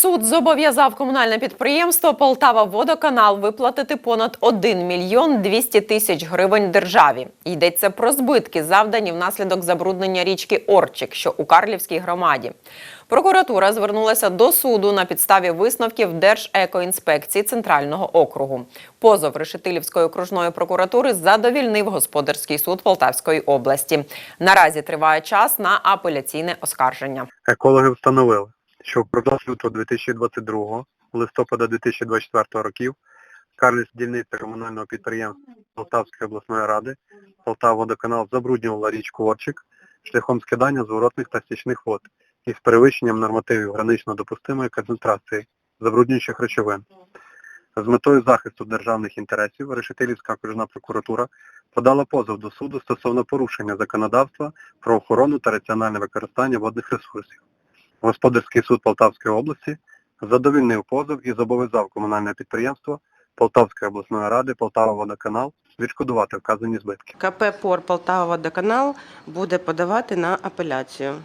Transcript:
Суд зобов'язав комунальне підприємство Полтава Водоканал виплатити понад 1 мільйон 200 тисяч гривень державі. Йдеться про збитки, завдані внаслідок забруднення річки Орчик, що у Карлівській громаді. Прокуратура звернулася до суду на підставі висновків Держекоінспекції Центрального округу. Позов Решетилівської окружної прокуратури задовільнив господарський суд Полтавської області. Наразі триває час на апеляційне оскарження. Екологи встановили, що впродовж лютого 2022 листопада 2024 років Карлівська дільниця комунального підприємства Полтавської обласної ради Полтаводоканал забруднювала річку Орчик шляхом скидання зворотних та стічних вод із перевищенням нормативів гранично допустимої концентрації забруднюючих речовин. З метою захисту державних інтересів Решетилівська окружна прокуратура подала позов до суду стосовно порушення законодавства про охорону та раціональне використання водних ресурсів. Господарський суд Полтавської області задовільнив позов і зобов'язав комунальне підприємство Полтавської обласної ради Полтава Водоканал відшкодувати вказані збитки. КП «Пор Полтава Водоканал буде подавати на апеляцію.